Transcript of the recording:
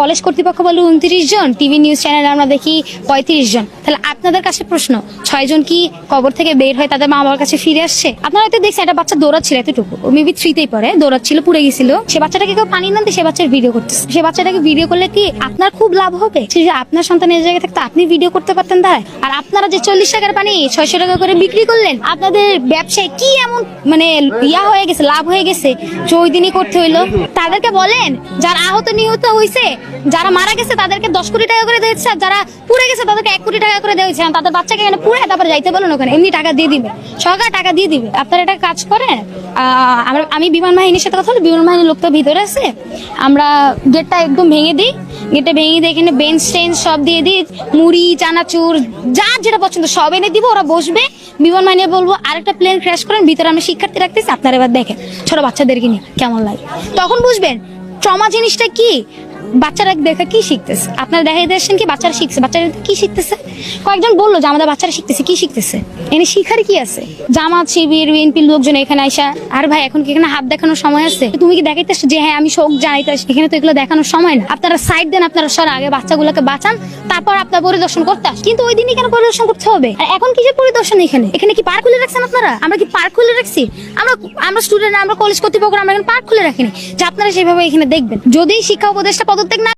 College কর্তৃপক্ষ বলে উনত্রিশ জন, টিভি নিউজ চ্যানেলে আমরা দেখি পঁয়ত্রিশ জন। তাহলে আপনাদের কাছে প্রশ্ন, ছয় জন কি কবর থেকে বের হয়ে তাদের মা বাবার কাছে ফিরে আসছে? আপনারা হয়তো দেখছেন, একটা বাচ্চা দৌড়াচ্ছিল এতটুকু মেবি থ্রিতেই পরে দৌড়াচ্ছিল, পুড়ে গেছিল। সে বাচ্চাটাকে কেউ পানি না দিয়ে সে বাচ্চার ভিডিও করতেছে। সে বাচ্চাটাকে ভিডিও করলে কি আপনার খুব লাভ হবে? যে আপনার সন্তানের জায়গায় থাকতে আপনি ভিডিও করতে পারতেন তাই আর আপনারা যে চল্লিশ টাকার পানি ছয়শো টাকা করে বিক্রি করলেন, আপনাদের ব্যবসায় কি এমন মানে ইয়া হয়ে গেছে, লাভ হয়ে গেছে? যে ওই দিনই করতে হইল। তাদেরকে বলেন, যারা আহত নিহত হয়েছে যারা মারা গেছে, তাদেরকে দশ কোটি টাকা করে দিয়েছে, আর যারা পুড়ে গেছে, তাদেরকে এক কোটি টাকা করে দিয়েছে। তাদের বাচ্চাকে এখানে পুড়ে তারপরে যাইতে বলুন ওখানে। এমনি টাকা দিয়ে দিবে। সরকার টাকা দিয়ে দিবে। আপনারা এটা কাজ করেন। আমরা আমি বিমান বাহিনীর সাথে কথা বলি। বিমান বাহিনীর লোক তো ভিতরে আছে। আমরা গেটটা একদম ভেঙে দিই। গেটটা ভেঙে দিয়ে এখানে বেঞ্চ টেঞ্চ সব দিয়ে দিই। মুড়ি, চানাচুর, যার যেটা পছন্দ সব এনে দিব। ওরা বসবে। বিমান বাহিনী বলব, আরেকটা প্লেন ক্র্যাশ করেন। ভিতরে আমরা শিক্ষার্থী রাখতেছি। আপনারা এবার দেখেন। ছোট বাচ্চাদেরকে নিয়ে কেমন লাগে। তখন বুঝবেন ট্রমা জিনিসটা কি? বাচ্চারা দেখে কি শিখতেছে? আপনারা দেখাই দিয়েছেন কি বাচ্চারা শিখছে? বাচ্চারা কি শিখতেছে? কয়েকজন বলল যে আমাদের বাচ্চারা শিখতেছে, কি শিখতেছে? এনে শিখার কি আছে? জামাত, শিবির বিএনপির লোকজন এখানে আইসা, আর ভাই, এখন কি এখানে হাত দেখানোর সময় আছে? তুমি কি দেখাইতেছো যে হ্যাঁ আমি শোক জানাইতেছি এখানে তো এগুলো দেখানোর সময় না। আপনারা সাইড দেন, আপনারা সর আগে বাচ্চাগুলোকে বাঁচান, তারপর আপনার পরিদর্শন করতে আসেন। কিন্তু ওই দিনই কেন পরিদর্শন করতে হবে? আর এখন কি যে পরিদর্শন এখানে? এখানে কি পার্ক খুলে রাখছেন আপনারা? আমরা কি পার্ক খুলে রাখছি? আমরা আমরা স্টুডেন্ট আমরা কলেজ কর্তৃপক্ষ, আমরা এখানে পার্ক খুলে রাখিনি যে আপনারা সেভাবে এখানে দেখবেন। যদি শিক্ষা উপদেষ্টা পদত্যাগ না